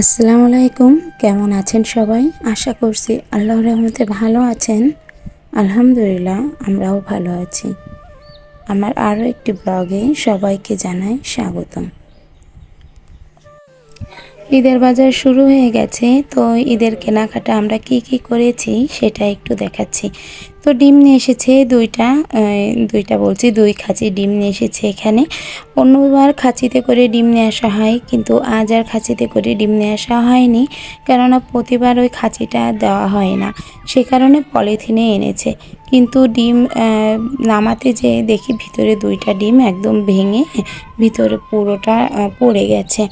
আসসালামু আলাইকুম। কেমন আছেন সবাই? আশা করছি আল্লাহ রহমতে ভালো আছেন। আলহামদুলিল্লাহ, আমরাও ভালো আছি। আমার আরও একটি ব্লগে সবাইকে জানাই স্বাগতম। ঈদের বাজার শুরু হয়ে গেছে, তো ঈদের কেনাকাটা আমরা কি কি করেছি সেটা একটু দেখাচ্ছি। তো ডিম নিয়ে এসেছে দুইটা দুইটা বলছি, দুই খাঁচি ডিম নিয়ে এসেছে এখানে। অন্যবার খাঁচিতে করে ডিম নিয়ে আসা হয়, কিন্তু আজ আর খাঁচিতে করে ডিম নিয়ে আসা হয়নি, কেননা প্রতিবার ওই খাঁচিটা দেওয়া হয় না। সে কারণে পলিথিনে এনেছে। কিন্তু ডিম নামাতে যেয়ে দেখি ভিতরে দুইটা ডিম একদম ভেঙে ভিতরে পুরোটা পড়ে গেছে।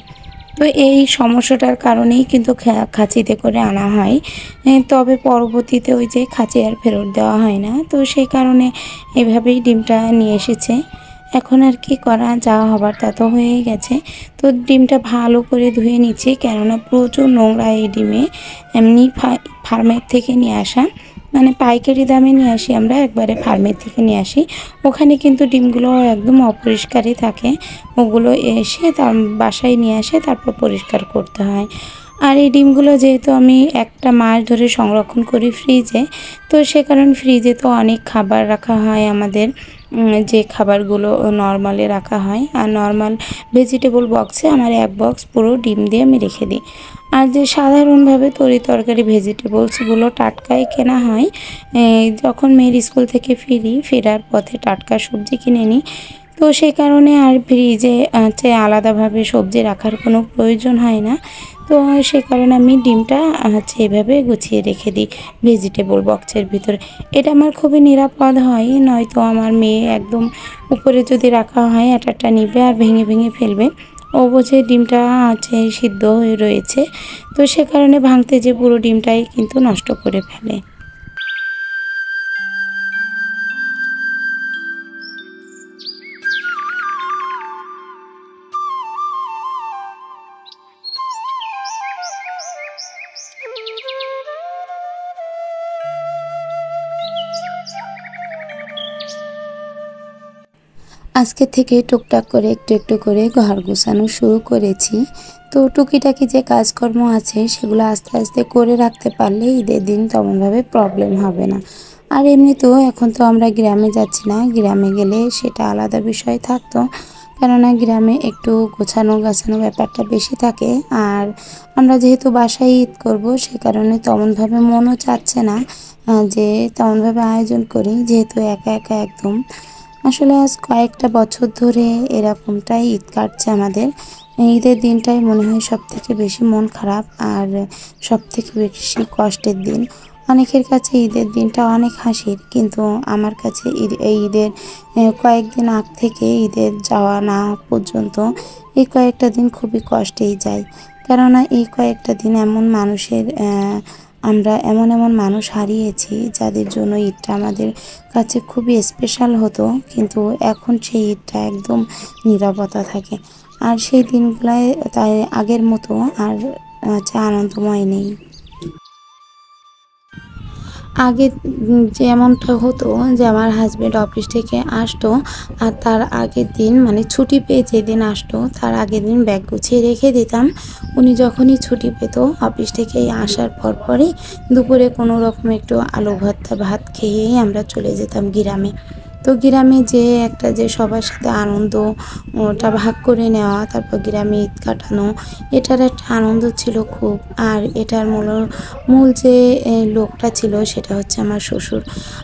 তো এই সমস্যাটার কারণেই কিন্তু খাঁচিতে করে আনা হয়। তবে পরবর্তীতে ওই যে খাঁচি আর ফেরত দেওয়া হয় না। তো সেই কারণে এভাবেই ডিমটা নিয়ে এসেছে। এখন আর কি করা, যা হবার তা তো হয়েই গেছে। তো ডিমটা ভালো করে ধুয়ে নিচ্ছি, কেননা প্রচুর নোংরা এই ডিমে। এমনি ফার্মের থেকে নিয়ে আসা। মানে পাইকারি দামে নিয়ে আসি আমরা, একবারে ফার্মের থেকে নিয়ে আসি। ওখানে কিন্তু ডিমগুলো একদম অপরিষ্কারই থাকে। ওগুলো এসে তার বাসায় নিয়ে আসে, তারপর পরিষ্কার করতে হয়। আর এই ডিমগুলো যেহেতু আমি একটা মাস ধরে সংরক্ষণ করি ফ্রিজে তো সে কারণ ফ্রিজে তো অনেক খাবার রাখা হয় আমাদের। যে খাবারগুলো নর্মালে রাখা হয়। আর নর্মাল ভেজিটেবল বক্সে আমার এক বক্স পুরো ডিম দিয়ে আমি রেখে দিই। আর যে সাধারণভাবে তরি তরকারি ভেজিটেবলসগুলো টাটকায় কেনা হয় যখন মেয়ের স্কুল থেকে ফিরি, ফেরার পথে টাটকা সবজি কিনে নিই। তো সেই কারণে আর ফ্রিজে হচ্ছে আলাদাভাবে সবজি রাখার কোনো প্রয়োজন হয় না। তো সেই কারণে আমি ডিমটা হচ্ছে এভাবে গুছিয়ে রেখে দিই ভেজিটেবল বক্সের ভিতরে। এটা আমার খুবই নিরাপদ হয়, নয়তো আমার মেয়ে একদম উপরে যদি রাখা হয় একটা নিবে আর ভেঙে ভেঙে ফেলবে। ও বোঝে ডিমটা আছে সিদ্ধ হয়ে রয়েছে, তো সে কারণে ভাঙতে যে পুরো ডিমটাই কিন্তু নষ্ট করে ফেলে। আজকে থেকে টুকটাক করে একটু একটু করে ঘর গোছানো শুরু করেছি। তো টুকিটাকি যে কাজকর্ম আছে, সেগুলো আস্তে আস্তে করে রাখতে পারলে ঈদের দিন তেমনভাবে প্রবলেম হবে না। আর এমনিতেও এখন তো আমরা গ্রামে যাচ্ছি না, গ্রামে গেলে সেটা আলাদা বিষয় থাকতো। কেননা গ্রামে একটু গোছানো গাছানো ব্যাপারটা বেশি থাকে। আর আমরা যেহেতু বাসায় ঈদ করব, সে কারণে তেমনভাবে মনও চাচ্ছে না যে তেমনভাবে আয়োজন করি, যেহেতু একা একা একদম। আসলে আজ কয়েকটা বছর ধরে এরকমটাই ঈদ কাটছে আমাদের। ঈদের দিনটাই মনে হয় সব থেকে বেশি মন খারাপ আর সব থেকে বেশি কষ্টের দিন। অনেকের কাছে ঈদের দিনটা অনেক হাসির, কিন্তু আমার কাছে ঈদ, এই ঈদের কয়েকদিন আগ থেকে ঈদের যাওয়া না পর্যন্ত এই কয়েকটা দিন খুবই কষ্টেই যায়। কেননা এই কয়েকটা দিন এমন মানুষের আমরা এমন এমন মানুষ হারিয়েছি যাদের জন্য ঈদটা আমাদের কাছে খুবই স্পেশাল হতো, কিন্তু এখন সেই ঈদটা একদম নিরাপত্তা থাকে। আর সেই দিনগুলায় তাই আগের মতো আর হচ্ছে আনন্দময় নেই। আগে যেমনটা হতো যে আমার হাজব্যান্ড অফিস থেকে আসতো, আর তার আগের দিন মানে ছুটি পেয়ে যেদিন আসতো, তার আগের দিন ব্যাগ গুছিয়ে রেখে দিতাম। উনি যখনই ছুটি পেত অফিস থেকে আসার পর পরই দুপুরে কোনো রকম একটু আলু ভর্তা ভাত খেয়েই আমরা চলে যেতাম গ্রামে। তো গ্রামে যে একটা যে সবার সাথে আনন্দ, ওটা ভাগ করে নেওয়া, তারপর গ্রামে ঈদ কাটানো, এটার একটা আনন্দ ছিল খুব। আর এটার মূল মূল যে লোকটা ছিল সেটা হচ্ছে আমার শ্বশুর।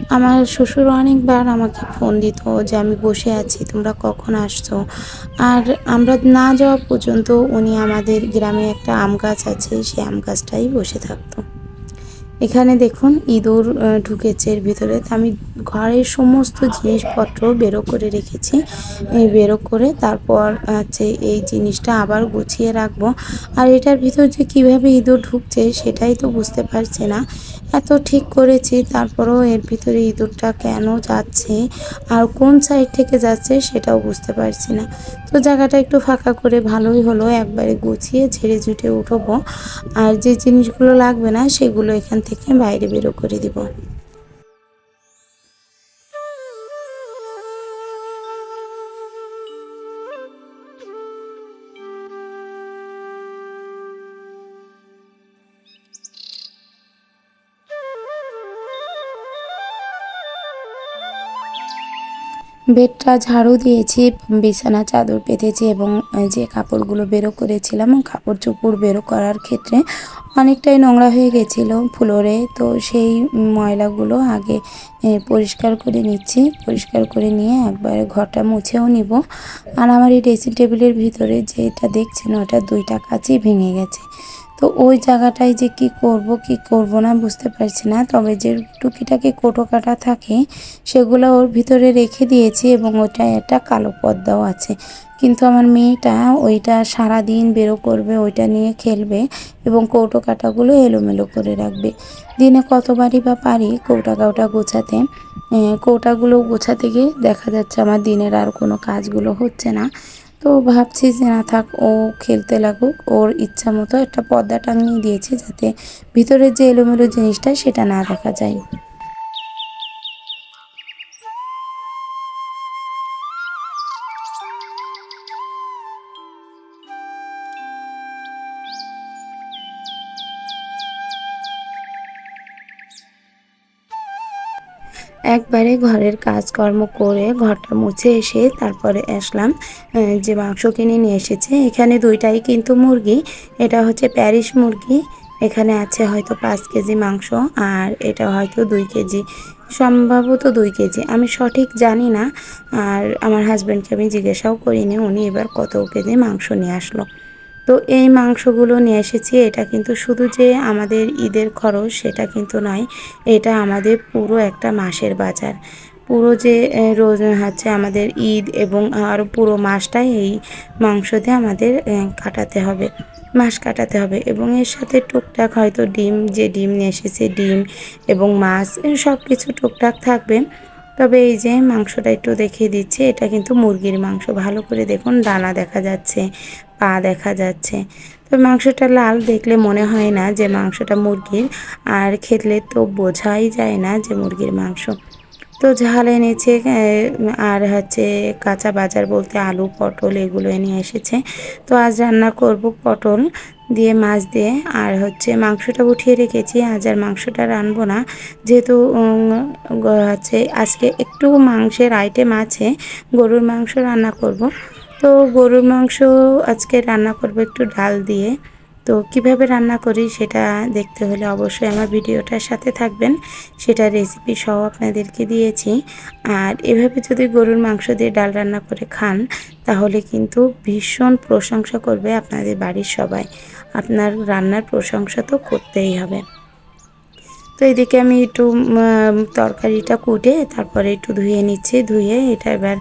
আমার শ্বশুর অনেকবার আমাকে ফোন দিত যে, আমি বসে আছি, তোমরা কখন আসছো? আর আমরা না যাওয়া পর্যন্ত উনি আমাদের গ্রামে একটা আম গাছ আছে, সেই আম গাছটাই বসে থাকতো। এখানে দেখুন ইঁদুর ঢুকেছে এর ভিতরে। আমি ঘরের সমস্ত জিনিসপত্র বেরো করে রেখেছি। এই বেরো করে তারপর হচ্ছে এই জিনিসটা আবার গুছিয়ে রাখব। আর এটার ভিতর যে কীভাবে ইঁদুর ঢুকছে সেটাই তো বুঝতে পারছি না। এত ঠিক করেছি, তারপরেও এর ভিতরে ইঁদুরটা কেন যাচ্ছে আর কোন সাইড থেকে যাচ্ছে সেটাও বুঝতে পারছি না। তো জায়গাটা একটু ফাঁকা করে ভালোই হলো, একবারে গুছিয়ে ঝেড়ে ঝুটে উঠবো। আর যে জিনিসগুলো লাগবে না সেগুলো এখান থেকে বাইরে বেরো করে দিব। বেডটা ঝাড়ু দিয়েছি, বিছানা, চাদর পেতেছি এবং যে কাপড়গুলো বেরো করেছিলাম, কাপড় চোপড় বেরো করার ক্ষেত্রে অনেকটাই নোংরা হয়ে গেছিল ফ্লোরে। তো সেই ময়লাগুলো আগে পরিষ্কার করে নিচ্ছি। পরিষ্কার করে নিয়ে একবার ঘরটা মুছেও নিব। আর আমার এই ড্রেসিং টেবিলের ভিতরে যেটা দেখছেন ওটা দুইটা কাচই ভেঙে গেছে। তো ওই জায়গাটায় যে কি করব কি করব না বুঝতে পারছি না। তবে যে টুকিটাকি কোটো কাটা থাকে, সেগুলো ওর ভিতরে রেখে দিয়েছি এবং ওটা একটা কালো পর্দাও আছে। কিন্তু আমার মেয়েটা ওইটা সারা দিন বেরো করবে, ওইটা নিয়ে খেলবে এবং কৌটো কাটাগুলো এলোমেলো করে রাখবে। দিনে কতবারই বা পারি কৌটা কাউটা গোছাতে কৌটাগুলো গোছাতে গিয়ে দেখা যাচ্ছে আমার দিনের আর কোনো কাজগুলো হচ্ছে না। তো ভাবছি যে না থাক, ও খেলতে লাগুক। ওর ইচ্ছা মতো একটা পর্দা টাঙিয়ে দিয়েছি যাতে ভিতরে যে এলোমেলো জিনিসটা সেটা না দেখা যায়। একবারে ঘরের কাজকর্ম করে ঘরটা মুছে এসে তারপরে আসলাম যে মাংস কিনে নিয়ে এসেছে। এখানে দুইটাই কিন্তু মুরগি, এটা হচ্ছে প্যারিস মুরগি, এখানে আছে হয়তো পাঁচ কেজি মাংস আর এটা হয়তো দুই কেজি, সম্ভবত দুই কেজি। আমি সঠিক জানি না, আর আমার হাজব্যান্ডকে আমি জিজ্ঞাসাও করিনি, উনি এবার কত কেজি মাংস নিয়ে আসলো। তো এই মাংসগুলো নিয়ে এসেছি। এটা কিন্তু শুধু যে আমাদের ঈদের খরচ সেটা কিন্তু নয়, এটা আমাদের পুরো একটা মাসের বাজার। পুরো যে রোজ হচ্ছে আমাদের ঈদ এবং আরও পুরো মাসটাই এই মাংস দিয়ে আমাদের কাটাতে হবে, মাস কাটাতে হবে। এবং এর সাথে টুকটাক হয়তো ডিম, যে ডিম নিয়ে এসেছে, ডিম এবং মাছ সব কিছু টুকটাক থাকবে। তবে এই যে মাংসটা একটু দেখিয়ে দিচ্ছি, এটা কিন্তু মুরগির মাংস। ভালো করে দেখুন, ডানা দেখা যাচ্ছে, পা দেখা যাচ্ছে। তো মাংসটা লাল দেখলে মনে হয় না যে মাংসটা মুরগির, আর খেলে তো বোঝাই যায় না যে মুরগির মাংস। তো ঝাল এনেছে আর হচ্ছে কাঁচা বাজার বলতে আলু, পটল এগুলো নিয়ে এসেছে। তো আজ রান্না করব পটল। দিয়ে মাছ দিয়ে। আর হচ্ছে মাংসটা উঠিয়ে রেখেছি আজ আর মাংসটা রানবো না। যেহেতু হচ্ছে আজকে একটু মাংসের আইটেম আছে, গরুর মাংস রান্না করব। তো গরুর মাংস আজকে রান্না করব একটু ডাল দিয়ে। তো কীভাবে রান্না করি সেটা দেখতে হলে অবশ্যই আমার ভিডিওটার সাথে থাকবেন। সেটা রেসিপি সহ আপনাদেরকে দিয়েছি। আর এভাবে যদি গরুর মাংস দিয়ে ডাল রান্না করে খান, তাহলে কিন্তু ভীষণ প্রশংসা করবে আপনাদের বাড়ির সবাই। আপনার রান্নার প্রশংসা তো করতেই হবে। তো এদিকে আমি একটু তরকারিটা কুটে তারপরে একটু ধুয়ে নিচ্ছি। ধুয়ে এটা এবার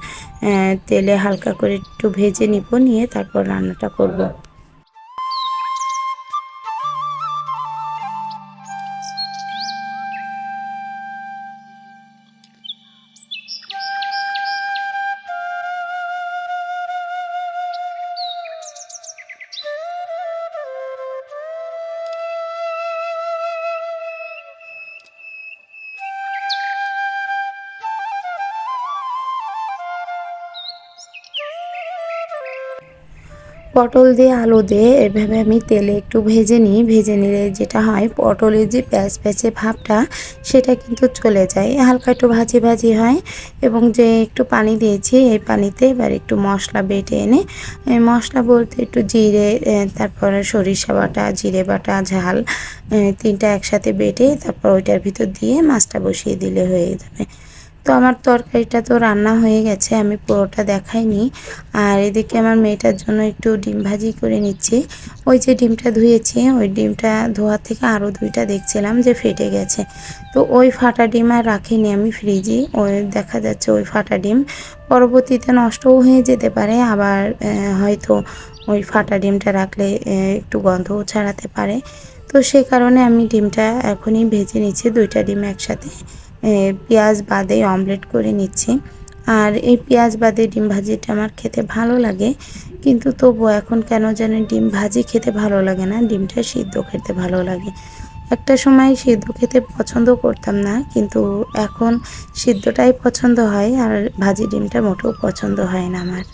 তেলে হালকা করে একটু ভেজে নিব, নিয়ে তারপর রান্নাটা করব। পটল দিয়ে আলু দিয়ে এভাবে আমি তেলে একটু ভেজে নিই। ভেজে নিলে যেটা হয়, পটলের যে প্যাঁচ প্যাঁচে ভাবটা, সেটা কিন্তু চলে যায়। হালকা একটু ভাজি ভাজি হয় এবং যে একটু পানি দিয়েছি, এই পানিতে এবার একটু মশলা বেটে এনে মশলা বলতে একটু জিরে তারপরে সরিষা বাটা, জিরে বাটা, ঝাল তিনটা একসাথে বেটে তারপর ওইটার ভিতর দিয়ে মাছটা বসিয়ে দিলে হয়ে যাবে। তো আমার তরকারিটা তো রান্না হয়ে গেছে, আমি পুরোটা দেখাইনি। আর এদিকে আমার মেয়েটার জন্য একটু ডিম ভাজি করে নিচ্ছি। ওই যে ডিমটা ধুয়েছি, ওই ডিমটা ধোয়া থেকে আরও দুইটা দেখছিলাম যে ফেটে গেছে। তো ওই ফাটা ডিম আর রাখিনি আমি ফ্রিজে, ওই দেখা যাচ্ছে ওই ফাটা ডিম পরবর্তীতে নষ্টও হয়ে যেতে পারে, আবার হয়তো ওই ফাটা ডিমটা রাখলে একটু গন্ধও ছাড়াতে পারে। তো সে কারণে আমি ডিমটা এখনই ভেজে নিচ্ছি, দুইটা ডিম একসাথে। পেঁয়াজ বাদে অমলেট করে নিচ্ছি। আর এই পেঁয়াজ বাদে ডিম ভাজিটা আমার খেতে ভালো লাগে, কিন্তু তবুও এখন কেন যেন ডিম ভাজি খেতে ভালো লাগে না, ডিমটা সিদ্ধ খেতে ভালো লাগে। একটা সময় সিদ্ধ খেতে পছন্দ করতাম না, কিন্তু এখন সিদ্ধটাই পছন্দ হয় আর ভাজি ডিমটা মোটেও পছন্দ হয় না আমার।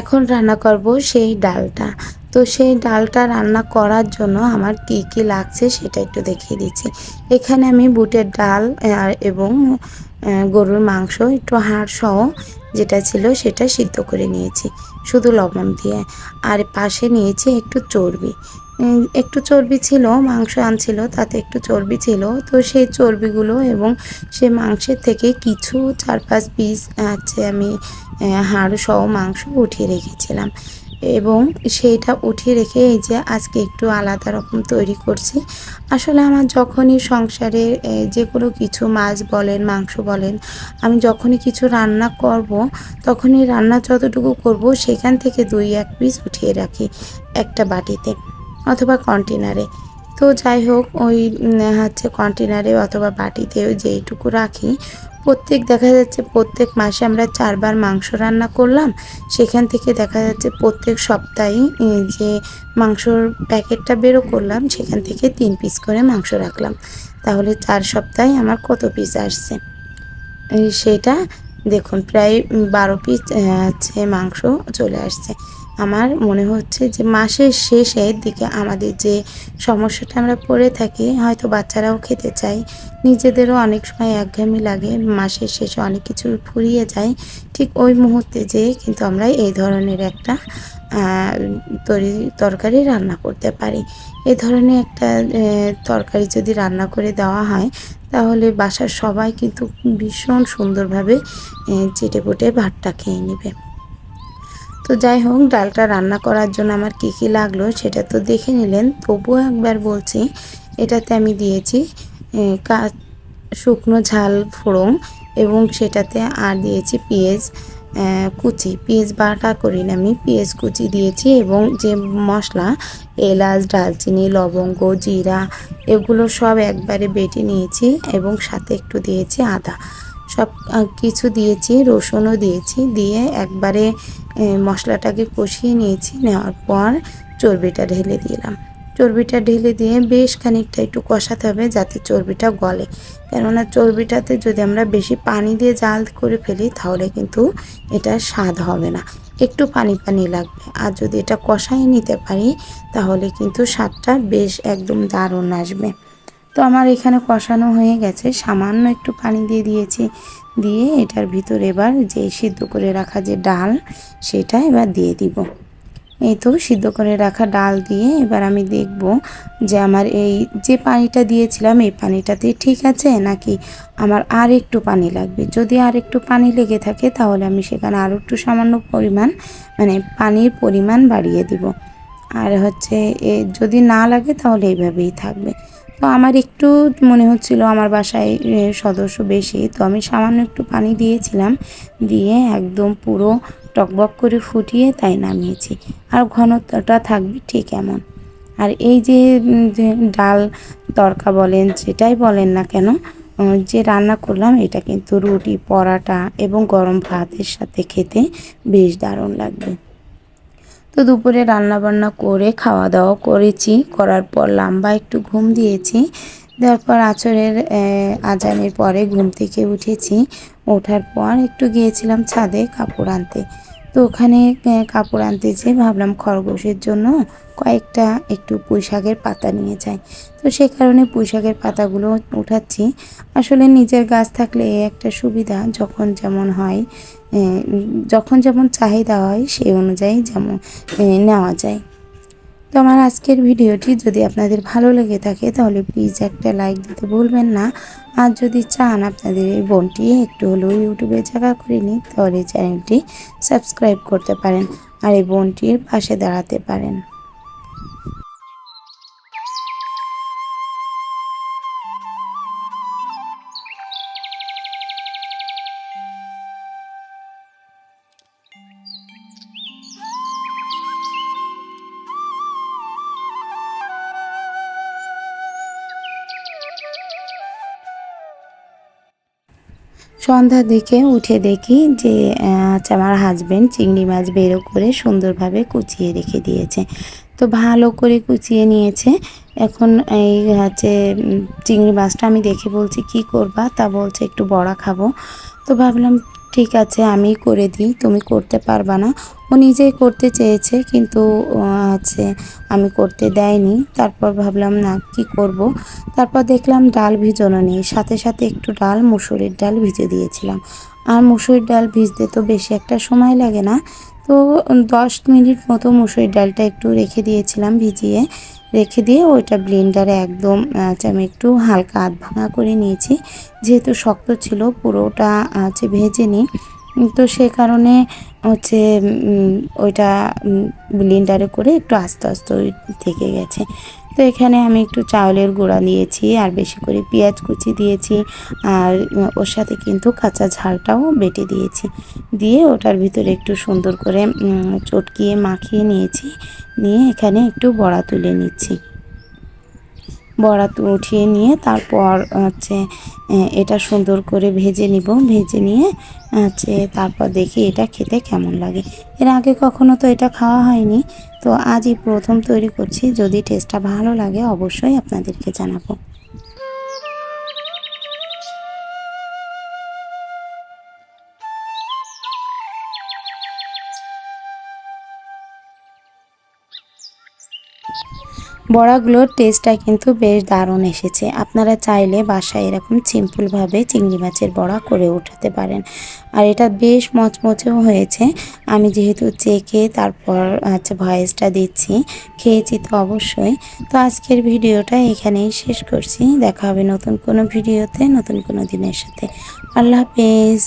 এখন রান্না করব সেই ডালটা। তো সেই ডালটা রান্না করার জন্য আমার কি কি লাগছে সেটা একটু দেখিয়ে দিচ্ছি। এখানে আমি বুটের ডাল এবং গরুর মাংস, একটু হাড় সহ যেটা ছিল সেটা সিদ্ধ করে নিয়েছি শুধু লবণ দিয়ে। আর পাশে নিয়েছি একটু চর্বি। একটু চর্বি ছিল, মাংস আনছিল, তাতে একটু চর্বি ছিল। তো সেই চর্বিগুলো এবং সেই মাংসের থেকে কিছু চার পাঁচ পিস আছে আমি হাড় সহ মাংস উঠিয়ে রেখেছিলাম। এবং সেইটা উঠিয়ে রেখে এই যে আজকে একটু আলাদা রকম তৈরি করছি। আসলে আমার যখনই সংসারে যে কোনো কিছু মাছ বলেন, মাংস বলেন, আমি যখনই কিছু রান্না করব, তখনই রান্না যতটুকু করব, সেখান থেকে দুই, এক পিস উঠিয়ে রাখি একটা বাটিতে অথবা কন্টেনারে তো যাই হোক, ওই হচ্ছে কন্টেনারে অথবা বাটিতে যেইটুকু রাখি প্রত্যেক, দেখা যাচ্ছে প্রত্যেক মাসে আমরা চারবার মাংস রান্না করলাম। সেখান থেকে দেখা যাচ্ছে প্রত্যেক সপ্তাহে যে মাংসর প্যাকেটটা বেরো করলাম, সেখান থেকে তিন পিস করে মাংস রাখলাম। তাহলে চার সপ্তাহে আমার কত পিস আসছে? সেটা দেখুন, প্রায় বারো পিস হচ্ছে মাংস চলে আসছে। আমার মনে হচ্ছে যে মাসের শেষের দিকে আমাদের যে সমস্যাটা আমরা পড়ে থাকি, হয়তো বাচ্চারাও খেতে চায়। নিজেদেরও অনেক সময় একঘেয়েমি লাগে, মাসের শেষে অনেক কিছু ফুরিয়ে যায়। ঠিক ওই মুহূর্তে যে কিন্তু আমরা এই ধরনের একটা তরি, তরকারি রান্না করতে পারি। এ ধরনের একটা তরকারি যদি রান্না করে দেওয়া হয়, তাহলে বাসার সবাই কিন্তু ভীষণ সুন্দরভাবে চেটে পুটে ভাতটা খেয়ে নেবে। তো যাই হোক, ডালটা রান্না করার জন্য আমার কী কী লাগল সেটা তো দেখে নিলেন। তবুও একবার বলছি, এটাতে আমি দিয়েছি কা, শুকনো ঝাল ফোড়ন এবং সেটাতে আর দিয়েছি পেঁয়াজ কুচি। পেঁয়াজ বাটা করি না আমি, পেঁয়াজ কুচি দিয়েছি এবং যে মশলা, এলাচ ডালচিনি লবঙ্গ, জিরা, এগুলো সব একবারে বেটে নিয়েছি এবং সাথে একটু দিয়েছি আদা। সব কিছু দিয়েছি, রসুনও দিয়েছি, দিয়ে একবারে মশলাটাকে কষিয়ে নিয়েছি, নেওয়ার পর চর্বিটা ঢেলে দিলাম। চর্বিটা ঢেলে দিয়ে বেশ খানিকটা একটু কষাতে হবে যাতে চর্বিটা গলে। কেননা চর্বিটাতে যদি আমরা বেশি পানি দিয়ে জাল করে ফেলি, তাহলে কিন্তু এটা স্বাদ হবে না। একটু পানি পানি লাগবে। আর যদি এটা কষাই নিতে পারি, তাহলে কিন্তু স্বাদটা বেশ একদম দারুণ আসবে। তো আমার এখানে কষানো হয়ে গেছে। সামান্য একটু পানি দিয়ে দিয়েছি। দিয়ে এটার ভিতর এবার যে সিদ্ধ করে রাখা যে ডাল, সেটা এবার দিয়ে দিব। এই তো সিদ্ধ করে রাখা ডাল দিয়ে এবার আমি দেখব যে আমার এই যে পানিটা দিয়েছিলাম, এই পানিটাতে ঠিক আছে নাকি আমার আর একটু পানি লাগবে? যদি আর একটু পানি লেগে থাকে, তাহলে আমি সেখানে আরও একটু সামান্য পরিমাণ মানে পানির পরিমাণ বাড়িয়ে দিব। আর হচ্ছে যদি না লাগে, তাহলে এইভাবেই থাকবে। তো আমার একটু মনে হচ্ছিল আমার বাসায় সদস্য বেশি। তো আমি সামান্য একটু পানি দিয়েছিলাম, দিয়ে একদম পুরো টকবক করে ফুটিয়ে তাই নামিয়েছি। আর ঘনত্বটা থাকবে ঠিক এমন। আর এই যে ডাল তরকা বলেন, যেটাই বলেন না কেন যে রান্না করলাম, এটা কিন্তু রুটি, পরাটা এবং গরম ভাতের সাথে খেতে বেশ দারুণ লাগবে। তো দুপুরে রান্না বান্না করে খাওয়া দাওয়া করেছি। করার পর লম্বা একটু ঘুম দিয়েছি। দেওয়ার পর আচরের আজানের পরে ঘুম থেকে উঠেছি। ওঠার পর একটু গিয়েছিলাম ছাদে কাপড় আনতে। তো ওখানে কাপড় আনতে যেয়ে ভাবলাম খরগোশের জন্য কয়েকটা একটু পুঁই শাকের পাতা নিয়ে যাই। তো সে কারণে পুঁই শাকের পাতাগুলো উঠাচ্ছি। আসলে নিজের গাছ থাকলে একটা সুবিধা, যখন যেমন হয় যখন যেমন চাহিদা হয় সেই অনুযায়ী যেমন নেওয়া যায়। তো আমার আজকের ভিডিওটি যদি আপনাদের ভালো লেগে থাকে তাহলে প্লিজ একটা লাইক দিতে ভুলবেন না। আর যদি চান আপনাদের এই বোনটি একটু হলেও ইউটিউবে জায়গা করে নিই তাহলে চ্যানেলটি সাবস্ক্রাইব করতে পারেন আর এই বোনটির পাশে দাঁড়াতে পারেন। সন্ধ্যার দিকে উঠে দেখি যে আচ্ছা আমার হাজব্যান্ড চিংড়ি মাছ বেরো করে সুন্দরভাবে কুচিয়ে রেখে দিয়েছে। তো ভালো করে কুচিয়ে নিয়েছে। এখন এই হচ্ছে চিংড়ি মাছটা আমি দেখে বলছি, কি করবা? তা বলছে, একটু বড়া খাব। তো ভাবলাম, ঠিক আছে আমি করে দিই, তুমি করতে পারবা না। ও নিজেই করতে চেয়েছে, কিন্তু আছে, আমি করতে দেয়নি। তারপর ভাবলাম, না, কি করব? তারপর দেখলাম, ডাল ভিজানো নেই। সাথে সাথে একটু ডাল, মুসুরির ডাল ভিজে দিয়েছিলাম। আর মুসুরির ডাল ভিজতে তো বেশি একটা সময় লাগে না। তো দশ মিনিট মতো মুসুরির ডালটা একটু রেখে দিয়েছিলাম ভিজিয়ে। রেখে দিয়ে ওইটা ব্লেন্ডারে একদম আমি একটু হালকা আধ ভাঙা করে নিয়েছি। যেহেতু শক্ত ছিল, পুরোটা আছে ভেজে নিই তো সে কারণে হচ্ছে ওইটা ব্লেন্ডারে করে একটু আস্তে আস্তে থেকে গেছে। তো এখানে আমি একটু চাউলের গুঁড়া দিয়েছি, আর বেশি করে পেঁয়াজ কুচি দিয়েছি, আর ওর সাথে কিন্তু কাঁচা ঝালটাও বেটে দিয়েছি। দিয়ে ওটার ভিতরে একটু সুন্দর করে চটকিয়ে মাখিয়ে নিয়েছি, নিয়ে এখানে একটু বড়া তুলে নিচ্ছি। বড়া উঠিয়ে নিয়ে তারপর হচ্ছে এটা সুন্দর করে ভেজে নিব। ভেজে নিয়ে হচ্ছে তারপর দেখি এটা খেতে কেমন লাগে। এর আগে কখনো তো এটা খাওয়া হয়নি। তো আজই প্রথম তৈরি করছি। যদি টেস্টটা ভালো লাগে অবশ্যই আপনাদেরকে জানাব। বড়াগুলোর টেস্টটা কিন্তু বেশ দারুণ এসেছে। আপনারা চাইলে বাসায় এরকম সিম্পলভাবে চিংড়ি মাছের বড়া করে উঠাতে পারেন। আর এটা বেশ মচমচেও হয়েছে। আমি যেহেতু চেকে তারপর হচ্ছে ভয়েসটা দিচ্ছি, খেয়েছি তো অবশ্যই। তো আজকের ভিডিওটা এখানেই শেষ করছি। দেখা হবে নতুন কোনো ভিডিওতে, নতুন কোনো দিনের সাথে। আল্লাহ হাফেজ।